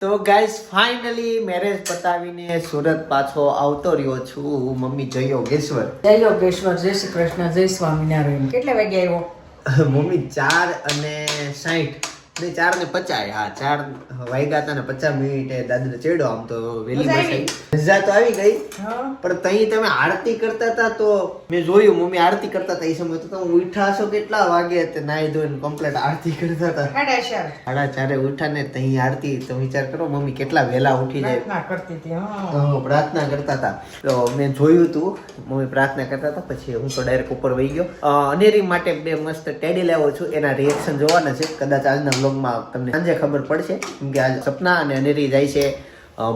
તો guys finally marriage પતાવીને સુરત પાછો આવતો રહ્યો છું. મમ્મી જય યોગેશ્વર. જય યોગેશ્વર જય શ્રી કૃષ્ણ જય સ્વામિનારાયણ. કેટલા વાગે આવ્યો? મમ્મી ચાર અને સાઠ ને ચાર ને પચાસ. હા ચાર વાગ્યા હતા ને પચાસ મિનિટે દાદા ચેડો આમ તો વેલી મજા તો આવી ગઈ પણ તઈ તમે આરતી કરતા હતા તો મેં જોયું મમ્મી આરતી કરતા હતા એ સમય તો તમે ઉઠા હશો કેટલા વાગે તે નાઈ ધોઈને કમ્પ્લીટ આરતી કરતા હતા. સાડા ચારે. ઉઠા ને તઈ આરતી તો વિચાર કરો મમ્મી કેટલા વહેલા ઉઠી જાય પ્રાર્થના કરતી હતી હા, પ્રાર્થના કરતા હતા. તો મેં જોયું હતું મમ્મી પ્રાર્થના કરતા હતા પછી હું તો ડાયરેક્ટ ઉપર વહી ગયો. અનેરી માટે બે મસ્ત ટેડી લાવ્યો છું એના રિએક્શન જોવાના છે. કદાચ આજના વ્લોગમાં તમને સાંજે ખબર પડશે. કેમ કે આજે સપના અને અનેરી જાય છે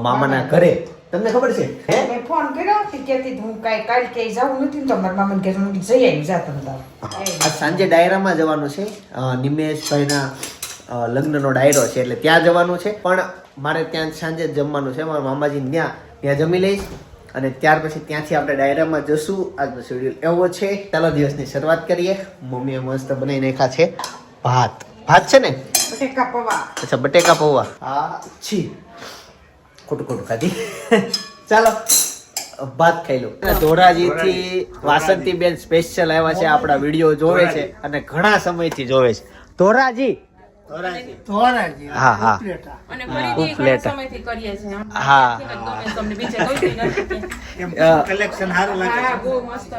મામાના ઘરે. તમને ખબર છે? હે? મેં ફોન કર્યો કે કેતી હું કાઈ કાલ કે જાઉં નથી તો મારા મામાને કહેજો હું જઈ આવી જા તમે આજ સાંજે ડાયરામાં જવાનું છે. નિમેશભાઈના લગ્નનો ડાયરો છે એટલે ત્યાં જવાનું છે. પણ મારે ત્યાં સાંજે જમવાનું છે. મારા મામાજી ત્યાં ત્યાં જમી લઈશ. અને ત્યાર પછી ત્યાંથી આપણે ડાયરામાં જશું. આજનો શેડ્યુલ એવો છે. ચાલો દિવસની શરૂઆત કરીએ. મમ્મીએ મસ્ત બનાવીને ખા છે ભાત. ભાત છે ને? બટેકા પૌવા. અચ્છા બટેકા પૌવા. હા છી. ખોટું ખોટું ખાધી ચાલો ભાત ખાઈ લો. ધોરાજી થી વાસંતી બેન સ્પેશિયલ આવ્યા છે આપણા વીડિયો જોવે છે અને ઘણા સમયથી જોવે છે. ધોરાજી હા હા.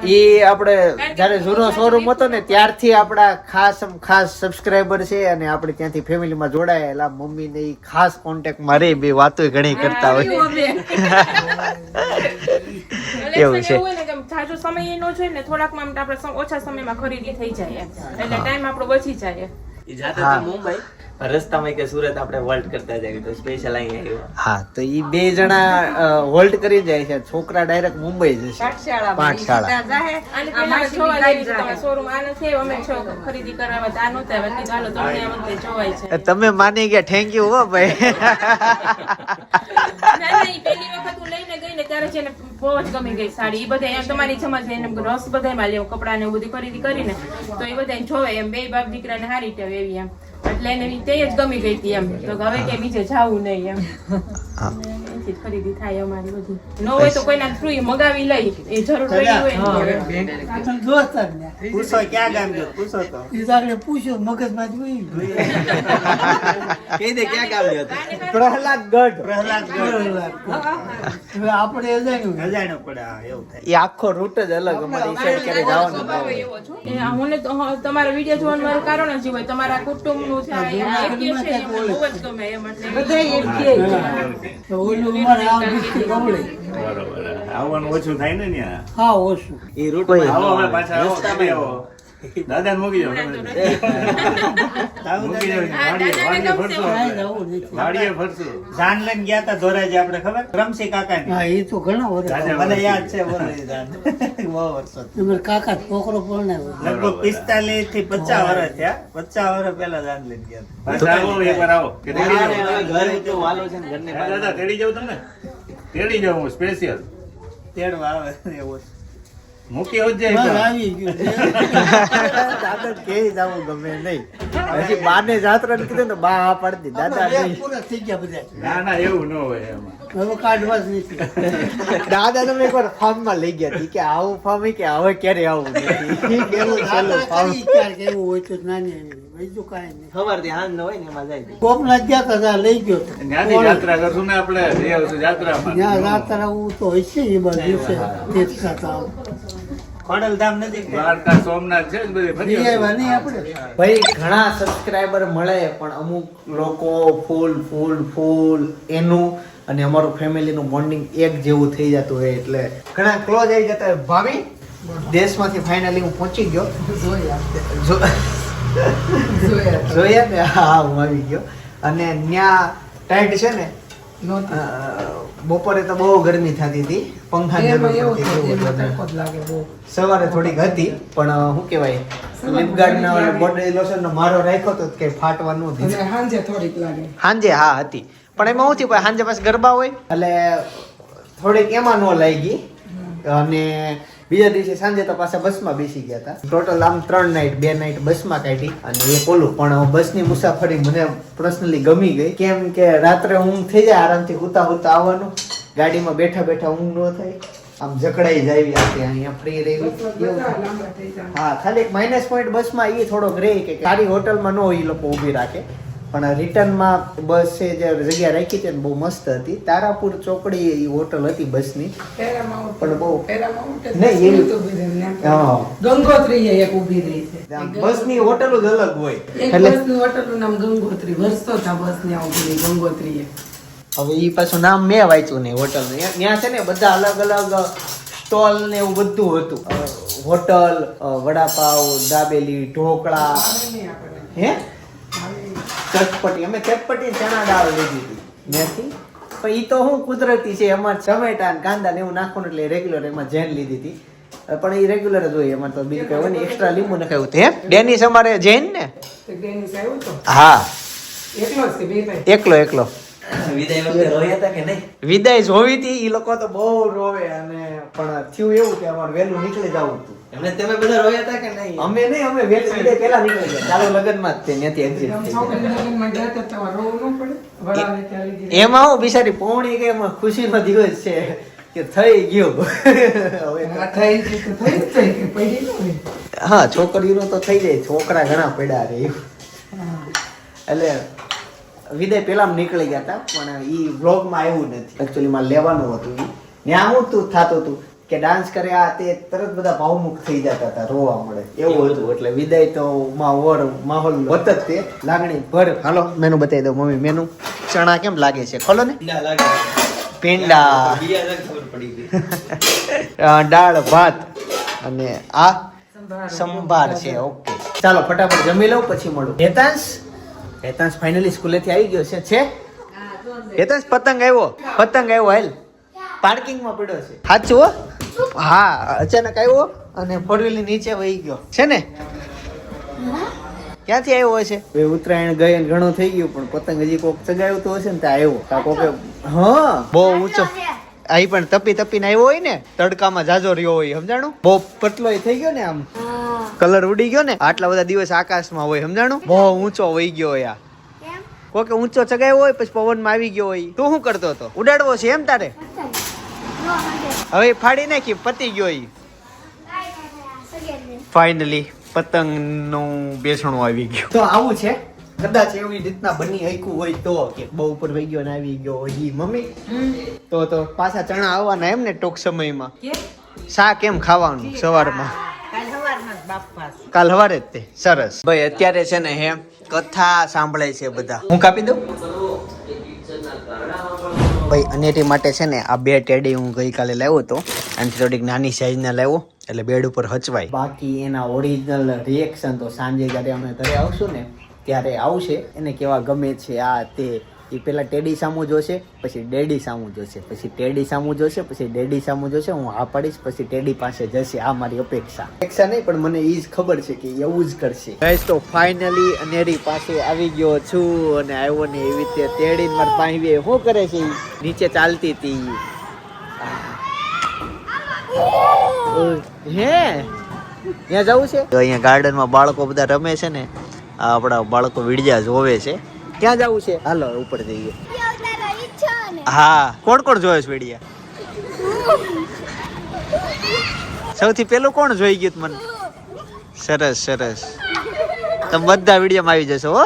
એ આપણે જ્યારે જૂનો શોરૂમ હતો ને ત્યારથી આપણા ખાસ ખાસ સબસ્ક્રાઇબર છે અને આપણે ત્યાંથી ફેમિલીમાં જોડાયેલા મમ્મી ને ઈ ખાસ કોન્ટેક્ટમાં રહી બે વાતો ઘણી કરતા હોય. એવું છે. જાજો સમય એ જોઈએ ને થોડાકમાં આપણે ઓછા સમયમાં ખરીદી થઈ જાય એટલે ટાઈમ આપણો બચી જાય ઈ જાતા મુંબઈ. રસ્તામાં કે સુરત આપણે વર્લ્ડ કરતા જાય તો સ્પેશિયલ અહીંયા આવ્યો. હા તો એ બે જણા હોલ્ડ કરી જાય છે છોકરા ડાયરેક્ટ મુંબઈ જશે. પાઠશાળા જઈએ તમે માની ગયા થેન્ક યુ હો ભાઈ. ના, ના, પહેલી વખત હું લઈને ગઈ ને ત્યારે છે ને બહુ જ ગમી ગઈ સાડી. એ બધા તમારી સમજ એને રસ બધામાં લેવો કપડાં ને બધું ખરીદી કરીને, તો એ બધા જોવે એમ, બે બાપ દીકરાને હારી ટેવ એવી એમ. એટલે એને તે જ ગમી ગઈ હતી એમ. તો હવે કે બીજે જાવું નહીં એમ. એનથી ખરીદી થાય અમારી બધી. ન હોય તો કોઈના થ્રુ મગાવી લઈ. એ જરૂર પડી હોય પૂછો ક્યાં ગામ ગયો? પૂછો તો. પૂછ્યો મગજમાં જોઈ કહી દે ક્યાં ગામ ગયો પ્રહલાદ ગઢ પ્રહલાદ હવે આપણે અજાણ્યું. અજાણ્યું પડે એવું થાય. એ આખો રૂટ જ અલગ અમારે સાઈડ ક્યારે જવાનું મને તમારા વીડિયો જોવાનું મારું કારણ જ હોય. તમારા કુટુંબનું થાય આ એમ કે છે બહુ જ ગમે એમ. એટલે બધા એમ કહે બરોબર. આવવાનું ઓછું થાય ને ત્યાં? હા ઓછું. એ રૂટ આવો પાછા આવો. દાદા મૂકી તમે. મૂકી જવું ફરશો જાન લઈને ગયા તા ધોરાજી આપણે ખબર? રમસી કાકા હા એ તો ઘણા વર્ષ મને યાદ છે બહુ વર્ષો તમારે કાકા છોકરો પરણાવ્યો લગભગ પિસ્તાલીસથી પચાસ વર્ષ થયા. પચાસ વર્ષ પેલા જાન લઈને ગયા આવો એકવાર આવો ઘરે તો વાલો છે ઘરની દાદા તેડી જાઉં તમને? તેડી જાઉં હું સ્પેશિયલ તેડવા આવે એવું. મૂકી એકવાર. આવી ગયું દાદા કે જવું ગમે નહીં હજી બાને જાત્રા ને કીધું ને બા આ પડતી દાદા બે થઈ ગયા બધા. ના ના એવું ન હોય એમાં. હવે કાઢવા જ નથી. દાદા તમે એકવાર ફાર્મમાં લઈ ગયા હતી કે આવું ફાર્મ કે હવે ક્યારે આવું કેવું છેલ્લું ફાર્મ ખાલી ચાર કે એવું હોય તો નાની બીજું કાંઈ નહીં. ખબર ન હોય ને એમાં જાય. કોપના ગયા તા લઈ ગયો જ્ઞાની જાત્રા કરશું ને આપણે જઈ આવશું જાત્રામાં હું તો હશે એ બાજુ છે તે ખાતા ખોડલધામ નથી કે? દ્વારકા સોમનાથ છે જ બધી ફરી આવ્યા આપણે? ભાઈ ઘણા સબસ્ક્રાઇબર મળે પણ અમુક લોકો ફૂલ ફૂલ ફૂલ એનું અને અમારું ફેમિલીનું બોન્ડિંગ એક જેવું થઈ જતું હોય એટલે ઘણા ક્લોઝ આવી જતા હોય. ભાભી દેશમાંથી ફાઇનલી હું પહોંચી ગયો. જો- જોયા ને? હા હું આવી ગયો. અને ત્યાં ટાઈટ છે ને? બપોરે તો બહુ ગરમી થતી હતી. પંખા હતી હતું. સવારે થોડીક હતી પણ શું કહેવાય? લિપગાર્ડ ના બોડી લોશન નો મારો રાખ્યો તો કે ફાટવા ન સાંજે થોડીક લાગે. સાંજે હા હતી. પણ એમાં શું થયું? સાંજે પાછું ગરબા હોય. એટલે થોડીક એમાં ન લાગી. અને બીજા દિવસે સાંજે તો પાછા બસમાં બેસી ગયા હતા. ટોટલ આમ ત્રણ નાઇટ બે નાઇટ બસમાં કાઢી અને એક ઓલું. પણ બસની મુસાફરી મને પર્સનલી ગમી ગઈ. કેમ કે રાત્રે ઊંઘ થઈ જાય આરામથી હુતા હુતા આવવાનું. ગાડીમાં બેઠા બેઠા ઊંઘ ન થાય. આમ જકડાઈ જાય અહીંયા ફ્રી રહી એવું હા ખાલી એક માઇનસ પોઈન્ટ બસમાં એ થોડોક રહે કે સારી હોટલમાં ન હોય એ લોકો ઊભી રાખે. પણ રિટર્નમાં બસ છે જે જગ્યા રાખી હતી બહુ મસ્ત હતી. તારાપુર ચોકડી એ હોટલ હતી બસની. પણ બહુ ગંગોત્રી એક ઊભી રહી છે. બસની હોટલ જ અલગ હોય. એટલે બસનું હોટલનું નામ ગંગોત્રી. વર્ષો થા બસની ઊભી ગંગોત્રી હવે ઈ પાછું નામ મેં વાંચ્યું નહીં હોટલ ત્યાં છે ને બધા અલગ અલગ સ્ટોલ ને એવું બધું હતું. હોટલ વડાપાવ દાબેલી ઢોકળા. હે? ચટપટી. અમે ચટપટી ચણા દાળ લીધી હતી મેથી. પણ એ તો હું કુદરતી છે એમાં ટમેટા ને કાંદા ને એવું નાખવાનું એટલે રેગ્યુલર એમાં જૈન લીધી હતી. પણ એ રેગ્યુલર જ હોય એમાં તો બીજું કઈ હોય ને એક્સ્ટ્રા લીંબુ નખાયું કહ્યું હે? ડેનિસ અમારે જૈન ને? તો તો? હા. એકલો એકલો. વિદાય વખતે રોયા હતા કે નહીં? વિદાય જોવી હતી. એ લોકો તો બહુ રોવે અને પણ થયું એવું કે અમારે વહેલું નીકળી જવું હતું. એમને તમે બધા રોયા હતા કે નહીં? અમે નહીં અમે વહેલું વિદાય પહેલા નીકળી ગયા. ચાલો લગ્નમાં જ તે ત્યાંથી exit આમ થઈ છોકરી લગ્નમાં ગયા તો તમારે રોવું ન પડે? વડાને ત્યાં લીધી ગયા. એમાં હું બિચારી પૌણી કે એમાં ખુશીનો દિવસ છે કે થઈ ગયો. હવે આ થઈ ગયું તો થઈ જ જાય કે પડી ન હોય. હા છોકરીનો તો થઈ જાય. છોકરા ઘણા પડ્યા રે એટલે વિદાય પેલા નીકળી ગયા હતા પણ એ વ્લોગમાં આવ્યું નથી. એકચ્યુઅલી માં લેવાનું હતું ત્યાં હું તું થતું હતું કે ડાન્સ કરે આ તે તરત બધા ભાવમુખ થઈ જતા હતા રોવા મળે. એવું હતું. એટલે વિદાય તો માં માહોલ હોત જ તે. લાગણી ભર. હાલો મેનુ બતાવી દઉં. મમ્મી મેનુ ચણા કેમ લાગે છે? ખોલો ને. પેંડા દાળ ભાત અને આ સંભાર. છે. ઓકે. ચાલો ફટાફટ જમી લઉં પછી મળું. હેતાંશ હેતાંશ ફાઇનલી સ્કૂલેથી આવી ગયો છે. છે? હેતાંશ પતંગ આવ્યો. પતંગ આવ્યો હાલ. પાર્કિંગમાં પડ્યો છે. સાચું હો? હા અચાનક આવ્યો અને ફોર વ્હીલ નીચે વહી ગયો. છે ને? ક્યાંથી આવ્યો હશે હવે ઉત્તરાયણ ગઈ ઘણું થઈ ગયું પણ પતંગ હજી કોક ચગાવ્યું તો હશે ને ત્યાં આવ્યો. કાં કોકે હા. બહુ ઊંચો. અહીં પણ તપી તપીને આવ્યો હોય ને તડકામાં જાજો રહ્યો હોય સમજાણું? બહુ પતલો થઈ ગયો ને આમ. કલર ઉડી ગયો ને આટલા બધા દિવસ આકાશમાં હોય સમજાણું? બહુ ઊંચો વહી ગયો હોય આ. કોકે ઊંચો ચગાવ્યો હોય પછી પવનમાં આવી ગયો હોય. તું શું કરતો હતો? ઉડાડવો છે એમ તારે? હવે ફાડી નાખી પતી ગયો ઈ. ફાઇનલી પતંગનું બેસણું આવી ગયું. તો આવું છે? કદાચ એવી રીતના બની હઈકું હોય તો કે બહુ ઉપર વહી ગયો ને આવી ગયો હોય ઈ મમ્મી. તો તો પાછા ચણા આવવાના એમ ને ટૂંક સમયમાં. શાક કેમ ખાવાનું સવારમાં. કાલ સવારે જ તે. સરસ. ભાઈ અત્યારે છે ને હે કથા સાંભળે છે બધા. હું કાપી દઉં? ભાઈ અનેટી માટે છે ને આ બે ટેડી હું ગઈકાલે લાવ્યો હતો. એનાથી થોડીક નાની સાઈઝના લાવ્યો એટલે બેડ ઉપર હચવાય. બાકી એના ઓરિજિનલ રિએક્શન તો સાંજે જ્યારે અમે ઘરે આવશું ને ત્યારે આવશે. એને કેવા ગમે છે આ તે એ પેલા ટેડી સામું જોશે પછી ડેડી સામું જોશે પછી ટેડી સામું જોશે પછી ડેડી સામું જોશે હું હા પાડીશ પછી ટેડી પાસે જશે આ મારી અપેક્ષા. અપેક્ષા નહીં પણ મને એ જ ખબર છે કે એવું જ કરશે. ગાઈસ તો ફાઇનલી અનેરી પાસે આવી ગયો છું અને આવ્યો ને એવી રીતે તેડી માર પાણી શું કરે છે નીચે ચાલતી હતી હે? ત્યાં જવું છે? તો અહીંયા ગાર્ડનમાં બાળકો બધા રમે છે ને. આ આપણા બાળકો વિડિયા જોવે છે. ક્યાં જવું છે? હાલો ઉપર જઈએ. હા કોણ કોણ જોવે છે વિડિયા સૌથી પેલું કોણ જોઈ ગયું મને? સરસ સરસ. તમે બધા વિડિયામાં આવી જશો હો?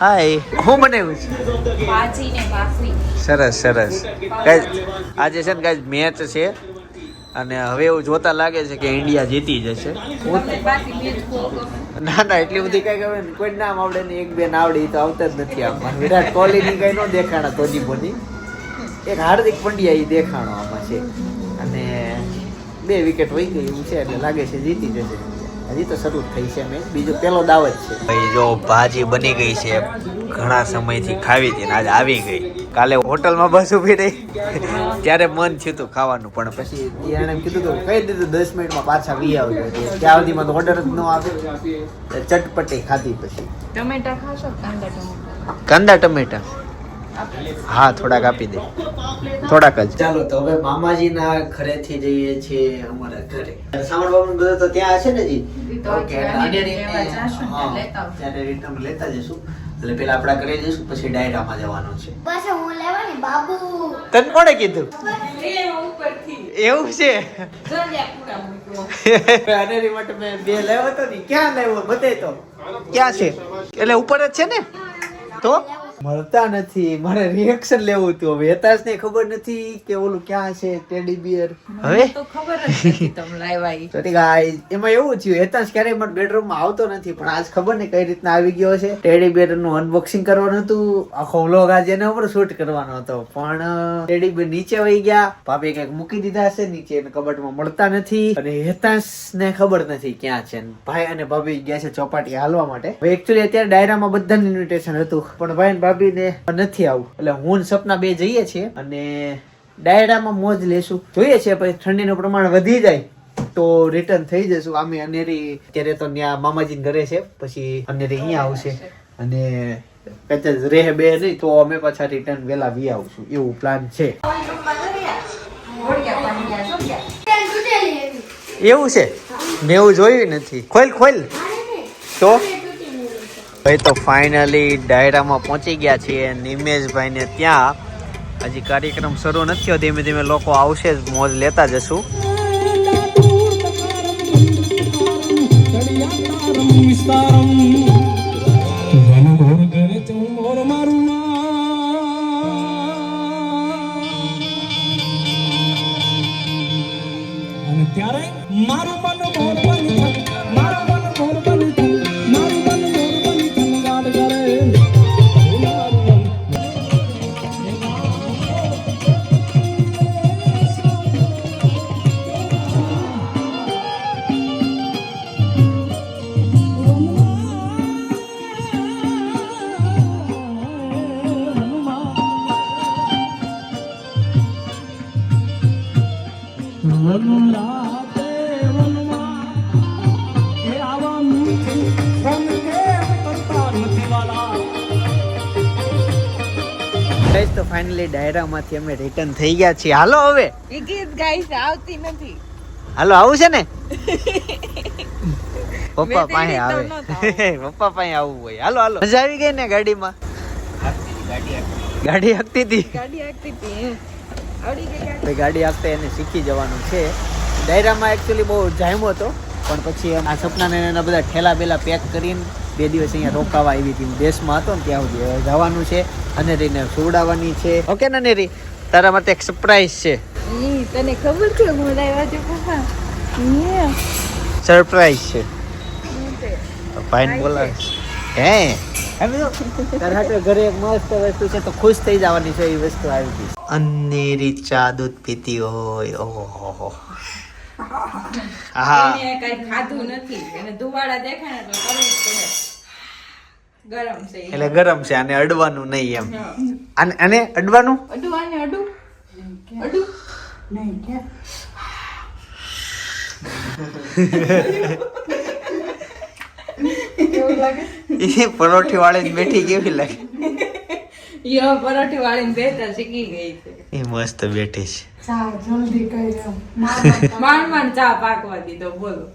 હાય. હું બનાવ્યું છે? સરસ સરસ. આજે છે ને ગાઈઝ મેચ છે. અને હવે એવું જોતા લાગે છે કે ઇન્ડિયા જીતી જશે. ના ના, એટલી બધી કઈ ખબર કોઈ નામ આવડે ને એક બે આવડે તો આવતા જ નથી આમાં. વિરાટ કોહલી ની કઈ નો દેખાણા તોજી બોની. એક હાર્દિક પંડ્યા એ દેખાણો આમાં છે. અને બે વિકેટ વહી ગઈ એવું છે, એટલે લાગે છે જીતી જશે. હજી તો શરૂ થઈ છે મેં. બીજો પેલો દાવ જ છે. ભાઈ જો ભાજી બની ગઈ છે. ઘણા સમયથી ખાવી હતી આજે આવી ગઈ. કાલે હોટલમાં બસ ઊભી રહી. ત્યારે મન થયું હતું ખાવાનું પણ પછી ત્યાં એમ કીધું હતું કહી દીધું દસ મિનિટમાં પાછા વી આવજો. ત્યાં સુધીમાં તો ઓર્ડર જ ન આવે. ચટપટી ખાધી પછી. ટમેટા ખાશો કાંદા ટમેટા? કાંદા ટમેટા. હા થોડાક આપી દે. થોડાક જ. ચાલો તો હવે મામાજીના ઘરેથી જઈએ છીએ અમારા ઘરે. સામાન બાબુ બધું તો ત્યાં હશે ને જી? ત્યારે રીટર્ન લેતા જઈશું. એટલે પેલા આપણા ઘરે જઈશું પછી ડાયરામાં જવાનું છે. બસ હું લેવાની બાબુ? તને કોણે કીધું? એવું છે? અનેરી માટે મેં બે લેવો હતો ને. ક્યાં લેવો? બતાય તો. ક્યાં છે? એટલે ઉપર જ છે ને? તો? મળતા નથી. મારે રિએક્શન લેવું હતું. હવે હેતાશ ને ખબર નથી કે ઓલું ક્યાં છે ટેડી બિયર હવે? તો ખબર જ નથી તમે લાવ્યા ઈ. તો એમાં એવું થયું હેતાશ ક્યારેય મારા બેડરૂમમાં આવતો નથી. પણ આજ ખબર ને કઈ રીતના આવી ગયો છે. ટેડી બિયરનું અનબોક્સિંગ કરવાનું હતું. આખો વ્લોગ આજે એના ઉપર શૂટ કરવાનો હતો. પણ ટેડી બિયર નીચે વહી ગયા. ભાભી કંઈક મૂકી દીધા હશે નીચે એને કબાટમાં મળતા નથી. અને હેતાશ ને ખબર નથી ક્યાં છે. ને ભાઈ અને ભાભી ગયા છે ચોપાટી હાલવા માટે. એકચુઅલી એકચ્યુઅલી અત્યારે ડાયરામાં બધાને ઇન્વિટેશન હતું. પણ ભાઈ અને ભાભી ને નથી આવું. એટલે હું સપના બે જઈએ છીએ અને ડાયરામાં મોજ લેશું. જોઈએ છે પછી ઠંડીનું પ્રમાણ વધી જાય તો રિટર્ન થઈ જશું. આમે અનેરી ત્યારે તો ત્યાં મામાજી ઘરે છે. પછી અનેરી અહીંયા આવશે. અને કદાચ રહે બે નહીં તો અમે પાછા રિટર્ન વેલા વી આવશું. એવું પ્લાન છે. એવું છે? મેં એવું જોયું નથી. ખોલ ખોલ. તો? ભાઈ તો ફાઇનલી ડાયરામાં પહોંચી ગયા છીએ. નિમેશભાઈ ને ત્યાં. હજી કાર્યક્રમ શરૂ નથી થયો. ધીમે ધીમે લોકો આવશે જ, મોજ લેતા જશું. અને ડાયરામાંથી અમે રિટર્ન થઈ ગયા છીએ. હાલો હવે. ટિકિટ ગાઈસ આવતી નથી. હાલો આવું છે ને? પપ્પા પાસે આવે. પપ્પા પાસે આવવું હોય. હાલો હાલો. મજા આવી ગઈ ને ગાડીમાં? ગાડી હકતી હતી. ગાડી આગતી હતી ગાડી. આપતા એને શીખી જવાનું છે. ડાયરામાં એકચ્યુઅલી બહુ જામ્યો હતો. પણ પછી આ સપનાને એના બધા ઠેલા બેલા પેક કરીને બે દિવસ અહીંયા રોકાવા આવી હતી. હું દેશમાં હતો ને ત્યાં સુધી હવે જવાનું છે અનેરીને સુવડાવવાની છે. ઓકે ને અનેરી તારા માટે એક સરપ્રાઈઝ છે. તને ખબર છે હું લાવ્યા છું પપ્પા? સરપ્રાઈઝ છે. ભાઈને બોલાવે હે? તારા ઘરે એક મસ્ત વસ્તુ છે તો ખુશ થઈ જવાની છે એ વસ્તુ આવી હતી અનેરી ચા દૂધ પીતી હોય. ઓહો હા. કઈ ખાધું નથી. એને ધુવાડા દેખાય એટલે કરવું પડે ગરમ છે. અને એટલે ગરમ છે આને અડવાનું નહીં એમ. અને આને અડવાનું? અડું આને અડું? અડું? એ પરોઠી વાળી બેઠી કેવી લાગે? યો પરોઠી વાળીને શીખી ગઈ છે. એ મસ્ત બેઠી છે. ચા જલ્દી કરી માંડ માંડ ચા પાકવા દીધો બોલો.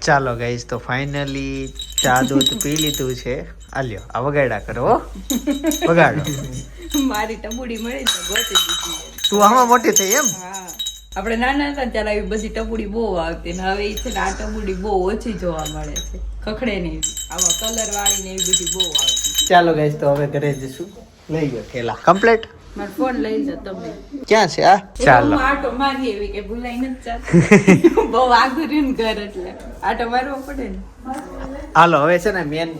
ચાલો ગાઈસ તો ફાઇનલી ચા દૂધ પી લીધું છે. આલ્યો આ વગાડ્યા કરો હો. વગાડો. મારી ટબુડી મળી ગોતી દીધી. તું આમાં મોટી થઈ એમ? હા. આપણે નાના હતા ત્યારે આવી બધી ટપુડી બહુ આવતી ને હવે એ છે ને આ ટપુડી બહુ ઓછી જોવા મળે છે. ખખડે નહીં આવા કલર વાળી ને એવી બધી બહુ આવતી. ચાલો ગાઈસ તો હવે ઘરે જશું લઈ ગયો થેલા કમ્પ્લીટ મારો ફોન લઈ જા તમે. ક્યાં છે આ ચાલો. આટો મારી એવી કે ભૂલાઈ નથી જતી. બહુ આગળ ને ઘર એટલે. આટો મારવો પડે ને. હાલો હવે છે ને મેન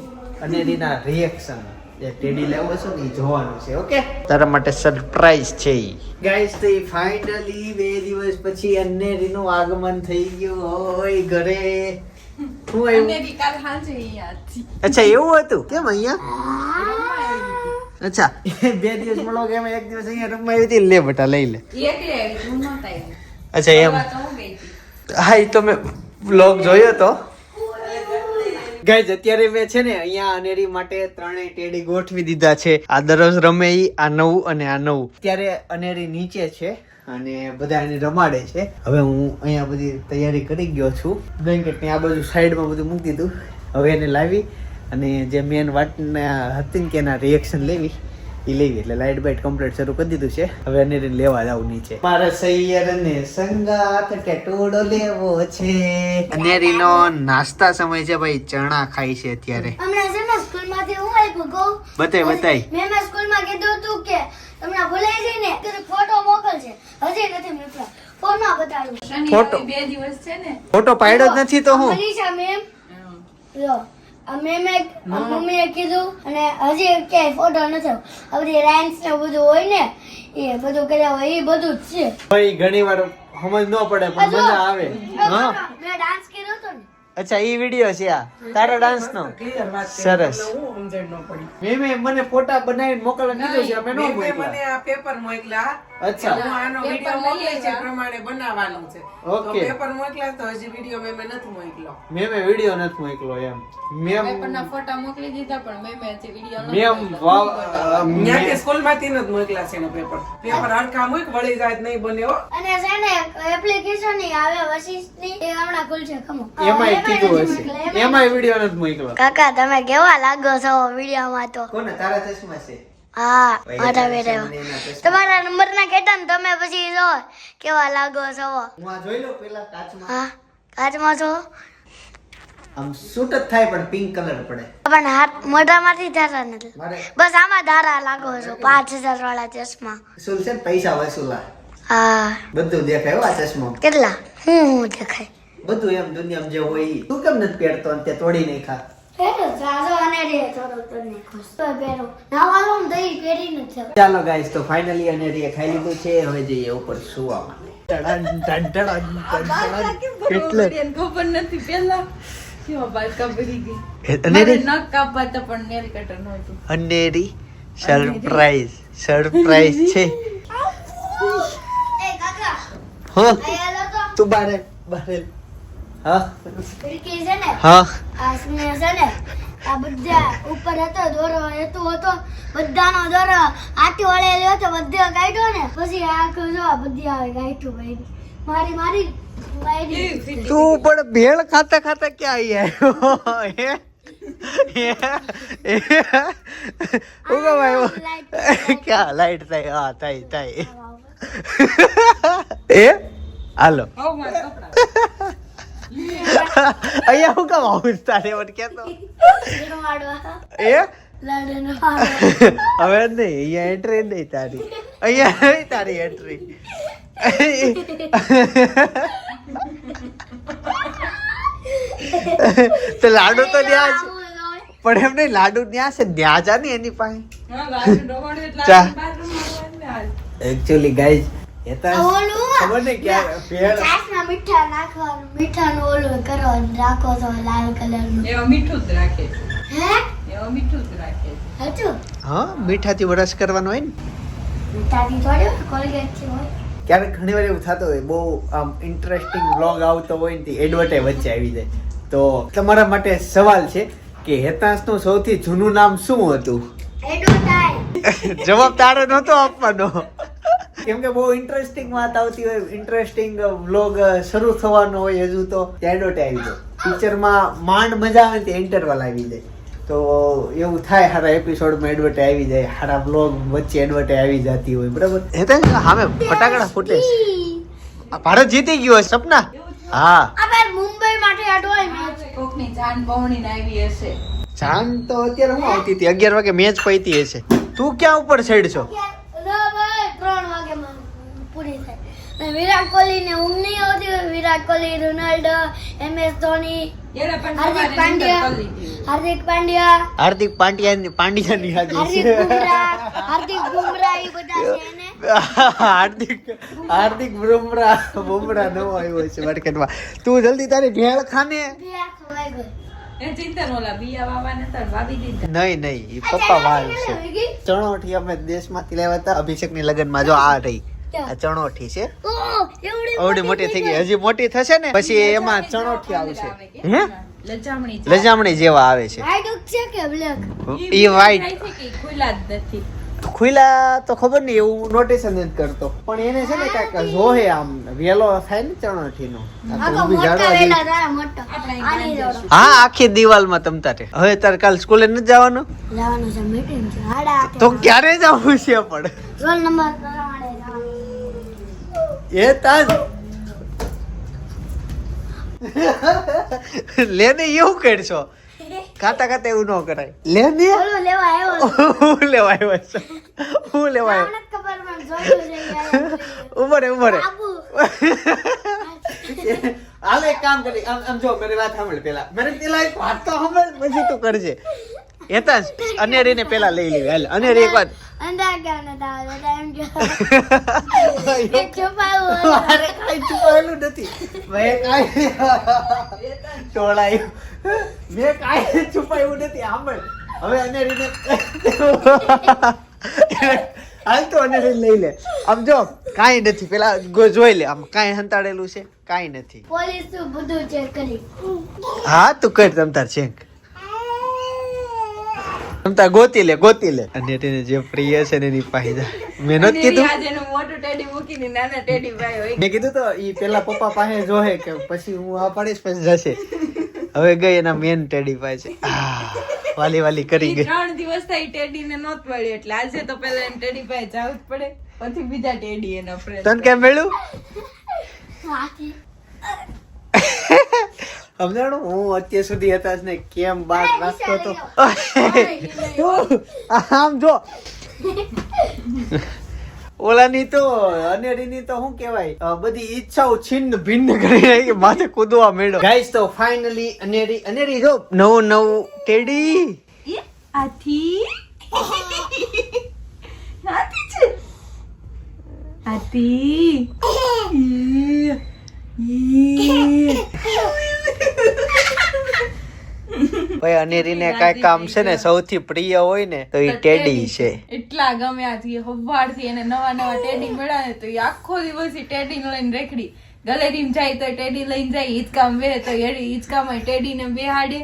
અનેરીના રિએક્શન જે ટેડી લેવો છે ને એ જોવાનું છે ઓકે? તારા માટે સરપ્રાઈઝ છે ઈ. ગાઈસ તો ફાઇનલી બે દિવસ પછી અન્નેરીનું આગમન થઈ ગયું હોય ઘરે. હું અન્નેરી કાલ હાજે અહીંયા અચ્છા એવું હતું? કેમ અહીંયા? અચ્છા. બે દિવસ મળો કે એમ એક દિવસ અહીંયા રમવા આવી હતી લે બટા લઈ લે. અચ્છા એમ. હું હતી. એ તો મેં બ્લોગ જોયો તો. ગાઈઝ અત્યારે મેં છે ને અહીંયા અનેરી માટે ત્રણેય ટેડી ગોઠવી દીધા છે. આ દરરોજ રમે ઈ, આ નવું અને આ નવું. અત્યારે અનેરી નીચે છે અને બધા એને રમાડે છે. હવે હું અહીંયા બધી તૈયારી કરી ગયો છું. બ્લેન્કેટ ને આ બાજુ સાઈડમાં બધું મૂકી દીધું. હવે એને લાવી અને જે મેન વાટના હતી કે એના રિએક્શન લેવી. એ લઈ એટલે લાઇટ બાઇટ કમ્પ્લીટ શરૂ કરી દીધું છે. હવે એને લેવા જાવ નીચે. મારા સૈયર ને સંગાત ટેટોડો લેવો છે. અનેરીનો નાસ્તા સમય છે ભાઈ ચણા ખાય છે અત્યારે. હમણાં છે ને સ્કૂલમાંથી હું આપ્યું કહું? બતાય બતાય. મેં મેં સ્કૂલમાં કીધું હતું કે તમને ભૂલાઈ જઈને તને ફોટો મોકલશે. હજી નથી મોકલા ફોનમાં બતાડું. ફોટો બે દિવસ છે ને. ફોટો પાડ્યો જ નથી તો હું? મનીષા મેમ. લો આ મેં મમ્મીએ કીધું અને હજી ક્યાંય ફોટો નથી. આવ્યો. આ બધી રાઇમ્સ ને બધું હોય ને એ બધું કર્યા હોય એ બધું જ છે. ભાઈ ઘણી વાર સમજ ન પડે પણ મજા આવે. હા? મેં ડાન્સ કર્યો તો ને. અચ્છા એ વિડિયો છે આ. તારા ડાન્સ નો? ક્લિયર વાત કરી. સરસ. હું સમજણ ન પડી. મેં મેં મને ફોટા બનાવીને મોકલવા કીધું છે અમે નો મને આ પેપર મોકલ્યા અચ્છા. હું આનો વિડિયો મોકલે છે પ્રમાણે બનાવવાનું છે. ઓકે. પેપર મોકલા તો હજી વિડિયો મેં મેં નથી મોકલો મેં મેં વિડિયો નથી મોકલો એમ. મેમ ફોટા મોકલી દીધા પણ મેં મેં વીડિયો મેમ વાવ ન્યા કે સ્કૂલમાંથી નથી મોકલા છે એનો પેપર. પેપર હરખા મોક વળી જાય નહીં બને હો. અને છે ને એપ્લિકેશનની આવે વશિષ્ઠની એ હમણાં ખુલશે ખમો. એમાંય કીધું હશે. એમાં વિડિયો નથી મોકલો કાકા તમે કેવા લાગો છો વિડીયોમાં તો? કોને? તારા ચશ્મા છે. હા એના ચશ્મા. તમારા નંબર ના ને તમે પછી જો કેવા લાગો છો. હું આ જોઈ લો પેલા કાચમાં. હા કાચમાં છો? આમ સૂટ જ થાય પણ પિંક કલર પડે. પણ હાથ મોઢામાંથી ધારા નથી. બસ આમાં ધારા લાગો છો પાંચ હજાર વાળા ચશ્મા. શું છે પૈસા વસૂલા. હા. બધું દેખાય આ ચશ્મા. કેટલા? હું હું દેખાય. બધું એમ દુનિયામાં જે હોય તું કેમ નથી પહેરતો તે તોડી નહીં ખા ચાલો ગાઈસ તો ફાઇનલી અને રીએ ખાઈ લીધું છે. હવે જઈએ ઉપર સુવા. ખબર નથી પેલા અનેરી? સરપ્રાઈઝ સરપ્રાઈઝ છે. હો. તું બારે બારે હા? ખિડકી છે ને? હા. આ સ્નેહ છે ને આ બધા ઉપર હતો દોરો હેતુ હતો. બધાનો દોરો આટી વળેલો હતો બધે કાઢ્યો ને. પછી આખું જો બધી આવે કાઢ્યું ભાઈ મારી મારી તું પણ ભેળ ખાતા ખાતા ક્યાં આવી આવ્યો? ક્યાં લાઈટ થાય? હા થાય થાય. એ હાલો. અહીંયા હું કામ આવું તારે મને કેતો? એ? હવે નહીં અહીંયા એન્ટ્રી નહીં તારી. અહીંયા નહીં તારી એન્ટ્રી તો લાડુ તો ત્યાં છે પણ એમ નહીં લાડુ ત્યાં છે ત્યાં જા ને એની પાસે. ચા એકચ્યુઅલી ગાઈઝ ખબર ને ક્યાં ભેળ. છાશમાં મીઠા નાખવાનું મીઠાનું ઓલું કરવાનું રાખો તો લાલ કલરનું. એવા મીઠું જ રાખે હે? એવા મીઠું જ રાખે છે. હા મીઠાથી વરસ કરવાનો હોય ને. મીઠાથી થોડી કોલગેટ હોય. ક્યારેક ઘણી વાર એવું થતું હોય બહુ આમ ઇન્ટરેસ્ટિંગ બ્લોગ આવતો હોય ને એડવર્ટાઈ વચ્ચે આવી જાય. તો તમારા માટે સવાલ છે કે હેતાંશનું સૌથી જૂનું નામ શું હતું? એડવર્ટાઈઝ જવાબ તારે નહોતો આપવાનો. કેમ કે બહુ ઇન્ટરેસ્ટિંગ વાત આવતી હોય ઇન્ટરેસ્ટિંગ વ્લોગ શરૂ થવાનો હોય હજુ તો. આવી જાય પિક્ચરમાં માંડ મજા આવે તે ઇન્ટરવલ આવી જાય. તો એવું થાય સારા એપિસોડમાં એડવર્ટ આવી જાય સારા વ્લોગ વચ્ચે એડવર્ટ આવી જતી હોય બરાબર? હેતાંશ સામે ફટાકડા ફૂટે આ ભારત જીતી ગયો હોય સપના? હા. મુંબઈ માટે અડવાય મેચ કોકની જાન બહુણીને આવી હશે. જાન તો અત્યારે હું આવતી હતી અગિયાર વાગે મેચ પૈતી હશે. તું ક્યાં ઉપર સાઈડ છો ના ભાઈ ત્રણ વાગે માં પૂરી થાય અને વિરાટ કોહલી ને ઊંઘ નહીં આવતી હોય Virat Kohli Ronaldo M S Dhoni Hardik Pandya Hardik Pandya Hardik Pandya પાંડ્યાની ની હાર્દિક બુમરા બુમરાહ હાર્દિક બુમરા એ બધા છે ને હાર્દિક હાર્દિક બુમરા બુમરા નવો આવ્યો છે માર્કેટમાં. તું જલ્દી તારી ભેળ ખાને? નો નહીં નહીં ઈ પપ્પા વાળ છે. ચણોઠી અમે દેશમાંથી લેવા હતા અભિષેકની લગ્નમાં જો આ રહી. આ ચણોઠી છે. અવડી મોટી થઈ ગઈ. હજી મોટી થશે ને પછી એમાં ચણોઠી આવશે. હે? લજામણી લજામણી જેવા આવે છે. ઈ વાઈટ ખુલ્લા જ નથી? ખુલ્લા તો ખબર નહીં એવું નોટિસ જ નથી કરતો. પણ એને છે ને કાંઈક જોહે આમ વેલો થાય ને ચણોઠી નો હા આખી દિવાલમાં તમતા તમતારે હવે તારે કાલ સ્કૂલે નથી જવાનું? જવાનું છે મીટિંગ છે. હાડા આઠે તો ક્યારે જવું છે પણ? રોલ નંબર એ તાજ. લે એવું કરશો? ખાતા ખાતા એવું ન કરાય. લે ને ઓલું લેવા આવ્યો હું લેવા આવ્યો છું? હું લેવા આવ્યો? ઉમરે ઉમરે હાલે કામ કરી આમ આમ જો મારી વાત સાંભળ પેલા. મને પેલા એક વાત તો સાંભળ પછી તું કરજે. એતા જ. અનેરીને પેલા લઈ લેવી હાલ. અનેરી એક વાત. અંદા ક્યાં નતા આવતા એમ કે એક છુપાયું મારે કાંઈ છુપાયેલું નથી. મેં કાંઈ ટોળાયું. મેં કાંઈ છુપાયું નથી સાંભળ. હવે અનેરીને તો અનેરી લઈ લે. આમ જો કાંઈ નથી. પેલા જોઈ લે આમ કાંઈ હંતાડેલું છે કાંઈ નથી. પોલીસ બધું ચેક કરી. હા તું કર તમતાર ચેક તમતાર ગોતી લે ગોતી લે. અને તેને જે પ્રિય છે ને એની પાસે જા. મેં નથી કીધું આજે નું મોટું ટેડી મૂકીને નાના ટેડી ભાઈ હોય. મેં કીધું તો ઈ પેલા પપ્પા પાસે જોહે કે પછી હું આ પાડીશ પછી જશે. હવે ગઈ એના મેન ટેડી પાસે વાલી વાલી કરી ગઈ. ત્રણ દિવસ થઈ ટેડી ને નોત મળ્યું એટલે આજે તો પેલા એમ ટેડી પાસે જવું જ પડે. પછી બીજા ટેડી એના ફ્રેન્ડ તને કેમ મળ્યું? સમજાણું હું અત્યાર સુધી હતા ને કેમ બાર રાખતો તો? આમ જો. ઓલાની તો અનેરીની તો શું કહેવાય? બધી ઈચ્છાઓ છિન્ન ભિન્ન કરી નાખી. માથે કૂદવા મેળો ગાઈસ તો ફાઇનલી અનેરી અનેરી જો નવું નવું ટેડી. આથી? આથી? ઈ. ભાઈ અનેરીને કઈ કામ છે ને સૌથી પ્રિય હોય ને તો એ ટેડી છે. એટલા ગમ્યા થી હવારથી એને નવા નવા ટેડી મળ્યા ને તો એ આખો દિવસ ઈ ટેડી લઈને રેખડી. ગલેરીમાં જાય તો ટેડી લઈને જાય હિંચકામાં બે તો હિંચકામાં ટેડી ને બેહાડે.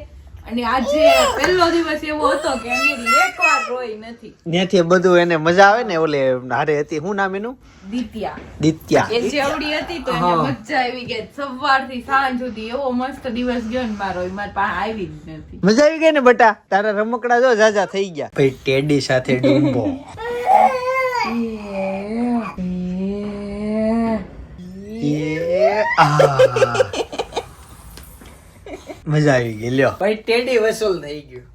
અને આજે પહેલો દિવસ એવો હતો કે અનેરી એકવાર રોઈ નથી. ત્યાંથી બધું એને મજા આવે ને ઓલે હારે હતી શું નામ એનું? દિત્યા. દિત્યા. એ જે અવળી હતી તો એને મજા આવી ગઈ. સવારથી સાંજ સુધી એવો મસ્ત દિવસ ગયો ને મારો એ મારી પાસે આવી જ નથી. મજા આવી ગઈ ને બટા? તારા રમકડા જો જાજા થઈ ગયા. ભાઈ ટેડી સાથે ડુંબો. Yeah. આ. મજા આવી ગઈ લ્યો. ભાઈ ટેડી વસૂલ થઈ ગયું.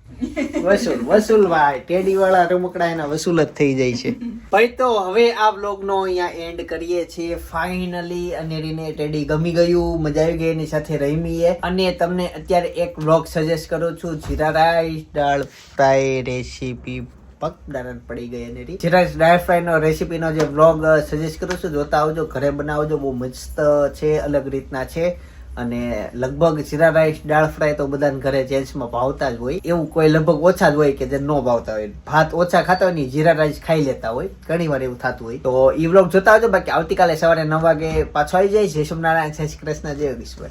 વસૂલ વસૂલ ભાઈ ટેડી વાળા રમકડા એના વસૂલ જ થઈ જાય છે. ભાઈ તો હવે આ બ્લોગ નો અહીંયા એન્ડ કરીએ છીએ. ફાઇનલી અનેરીને ટેડી ગમી ગયું મજા આવી ગઈ એની સાથે રમીએ. અને તમને અત્યારે એક બ્લોગ સજેસ્ટ કરું છું. Jeera rice dal fry recipe પગદારન પડી ગઈ અને જીરા ડ્રાય દાળ ફ્રાય નો રેસીપી નો જે બ્લોગ સજેસ્ટ કરું છું જોતા આવજો ઘરે બનાવજો બહુ મસ્ત છે અલગ રીતના છે. અને લગભગ જીરા રાઈસ, દાળ ફ્રાય તો બધાને ઘરે ચેન્જમાં ભાવતા જ હોય. એવું કોઈ લગભગ ઓછા જ હોય કે જે ન ભાવતા હોય. ભાત ઓછા ખાતા હોય ને જીરા રાઈસ ખાઈ લેતા હોય. ઘણી વાર એવું થતું હોય. તો ઈ વ્લોગ જોતા આવજો. બાકી આવતીકાલે સવારે નવ વાગે પાછો આવી જાય. જય સોમનારાયણ જય શ્રી કૃષ્ણ, જય વિશ્વ